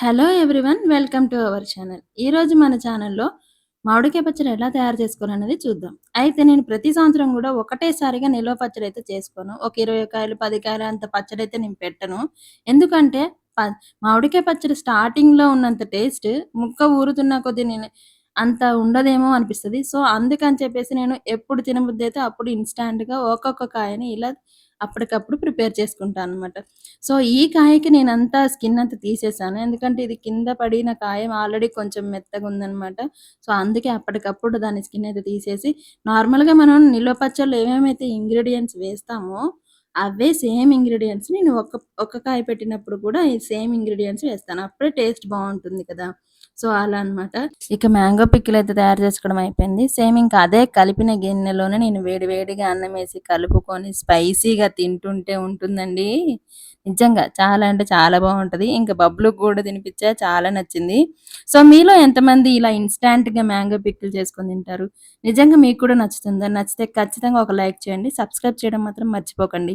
Hello everyone welcome to our channel ఈరోజు మన ఛానల్లో మామిడికాయ పచ్చడి ఎలా తయారు చేసుకోవాలనేది చూద్దాం. అయితే నేను ప్రతి సంవత్సరం కూడా ఒకటేసారిగా నిల్వ పచ్చడి అయితే చేసుకోను. ఒక ఇరవై కాయలు పది కాయలు అంత పచ్చడి అయితే నేను పెట్టను. ఎందుకంటే మామిడికాయ పచ్చడి స్టార్టింగ్లో ఉన్నంత టేస్ట్ ముక్క ఊరుతున్న కొద్ది నేను అంత ఉండదేమో అనిపిస్తుంది. సో అందుకని చెప్పేసి నేను ఎప్పుడు తినబుద్ధి అయితే అప్పుడు ఇన్స్టాంట్గా ఒక్కొక్క కాయని ఇలా అప్పటికప్పుడు ప్రిపేర్ చేసుకుంటాను అనమాట సో ఈ కాయకి నేను అంతా స్కిన్ అంతా తీసేసాను. ఎందుకంటే ఇది కింద పడిన కాయ ఆల్రెడీ కొంచెం మెత్తగా ఉందనమాట. సో అందుకే అప్పటికప్పుడు దాని స్కిన్ అయితే తీసేసి నార్మల్‌గా మనం నిల్వ పచ్చళ్ళు ఏమేమైతే ఇంగ్రీడియంట్స్ వేస్తామో అవే సేమ్ ఇంగ్రీడియంట్స్ నేను ఒక ఒక కాయ పెట్టినప్పుడు కూడా ఈ సేమ్ ఇంగ్రీడియంట్స్ వేస్తాను. అప్పుడే టేస్ట్ బాగుంటుంది కదా! సో అలా అన్నమాట. ఇక మ్యాంగో పిక్కిల్ అయితే తయారు చేసుకోవడం అయిపోయింది. సేమ్ ఇంకా అదే కలిపిన గిన్నెలోనే నేను వేడి వేడిగా అన్నం వేసి కలుపుకొని స్పైసీగా తింటుంటే ఉంటుందండి. నిజంగా చాలా అంటే చాలా బాగుంటుంది ఇంకా బబ్లు కూడా తినిపించా చాలా నచ్చింది. సో మీలో ఎంతమంది ఇలా ఇన్‌స్టాంట్‌గా మ్యాంగో పిక్కిల్ చేసుకొని తింటారు? నిజంగా మీకు కూడా నచ్చుతుందా? నచ్చితే ఖచ్చితంగా ఒక లైక్ చేయండి. సబ్స్క్రైబ్ చేయడం మాత్రం మర్చిపోకండి.